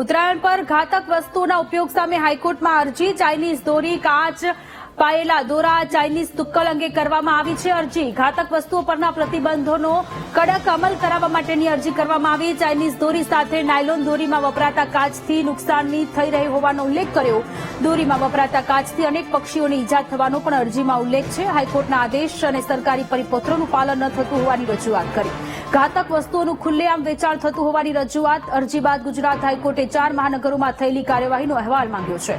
ઉત્તરાયણ પર ઘાતક વસ્તુઓના ઉપયોગ સામે હાઈકોર્ટમાં અરજી. ચાઇનીઝ દોરી, કાચ, પાયેલા દોરા, ચાઇનીઝ તુક્કલ અંગે કરવામાં આવી છે અરજી. ઘાતક વસ્તુઓ પરના પ્રતિબંધોનો કડક અમલ કરાવવા માટેની અરજી કરવામાં આવી. ચાઇનીઝ દોરી સાથે નાયલોન દોરીમાં વપરાતા કાચથી નુકસાનની થઈ રહી હોવાનો ઉલ્લેખ કર્યો. દોરીમાં વપરાતા કાચથી અનેક પક્ષીઓને ઈજા થવાનો પણ અરજીમાં ઉલ્લેખ છે. હાઈકોર્ટના આદેશ અને સરકારી પરિપત્રોનું પાલન ન થતું હોવાની રજૂઆત કરી. ઘાતક વસ્તુઓનું ખુલ્લેઆમ વેચાણ થતું હોવાની રજૂઆત અરજી બાદ ગુજરાત હાઈકોર્ટે ચાર મહાનગરોમાં થયેલી કાર્યવાહીનો અહેવાલ માંગ્યો છે.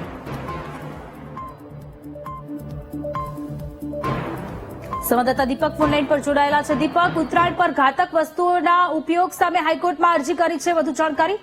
સંવાદદાતા દીપક ફોનલાઈન પર જોડાયેલા છે. દીપક, ઉત્તરાયણ પર ઘાતક વસ્તુઓના ઉપયોગ સામે હાઈકોર્ટમાં અરજી કરી છે વધુ જાણકારી?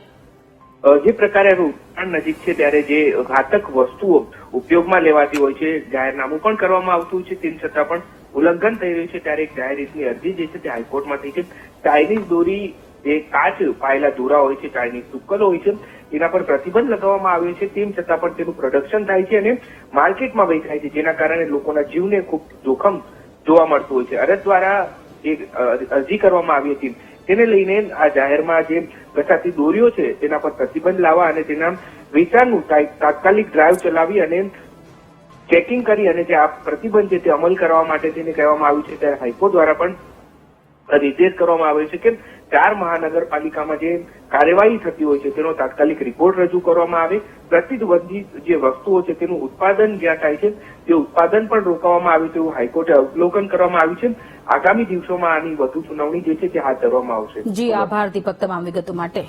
જે પ્રકારે ઉત્તરાયણ નજીક છે ત્યારે જે ઘાતક વસ્તુઓ ઉપયોગમાં લેવાતી હોય છે, જાહેરનામું પણ કરવામાં આવતું છે, તેમ છતાં પણ ઉલ્લંઘન થઈ રહ્યું છે ત્યારે એક જાહેર અરજી જે છે તે હાઈકોર્ટમાં થઈ છે. ચાઇનીઝ દોરી જે કાચ પાયેલા દોરા હોય છે, ચાઇનીઝ તુક્કલો હોય છે એના પર પ્રતિબંધ લગાવવામાં આવ્યો છે. તેમ છતાં પણ તેનું પ્રોડક્શન થાય છે અને માર્કેટમાં વેચાય છે, જેના કારણે લોકોના જીવને ખૂબ જોખમ જોવા મળતું હોય છે. અરજ દ્વારા જે અરજી કરવામાં આવી હતી, તેને લઈને આ જાહેરમાં જે ઘસાતી દોરીઓ છે, તેના પર પ્રતિબંધ લાવવા અને તેના વેચાણનું તાત્કાલિક ડ્રાઈવ ચલાવી અને ચેકિંગ કરી અને જે આ પ્રતિબંધ છે અમલ કરવા માટે તેને કહેવામાં આવ્યું છે ત્યારે હાઈકોર્ટ દ્વારા પણ નિર્દેશ કરવામાં આવ્યો છે કે ચાર મહાનગરપાલિકામાં જે કાર્યવાહી થતી હોય છે તેનો તાત્કાલિક રિપોર્ટ રજૂ કરવામાં આવે. પ્રતિબંધિત જે વસ્તુઓ છે તેનું ઉત્પાદન જ્યાં થાય છે તે ઉત્પાદન પણ રોકવામાં આવે તેવું હાઈકોર્ટે અવલોકન કરવામાં આવ્યું છે. આગામી દિવસોમાં આની વધુ સુનાવણી જે છે તે હાથ ધરવામાં આવશે. જી, આભાર દીપક તમામ વિગતો માટે.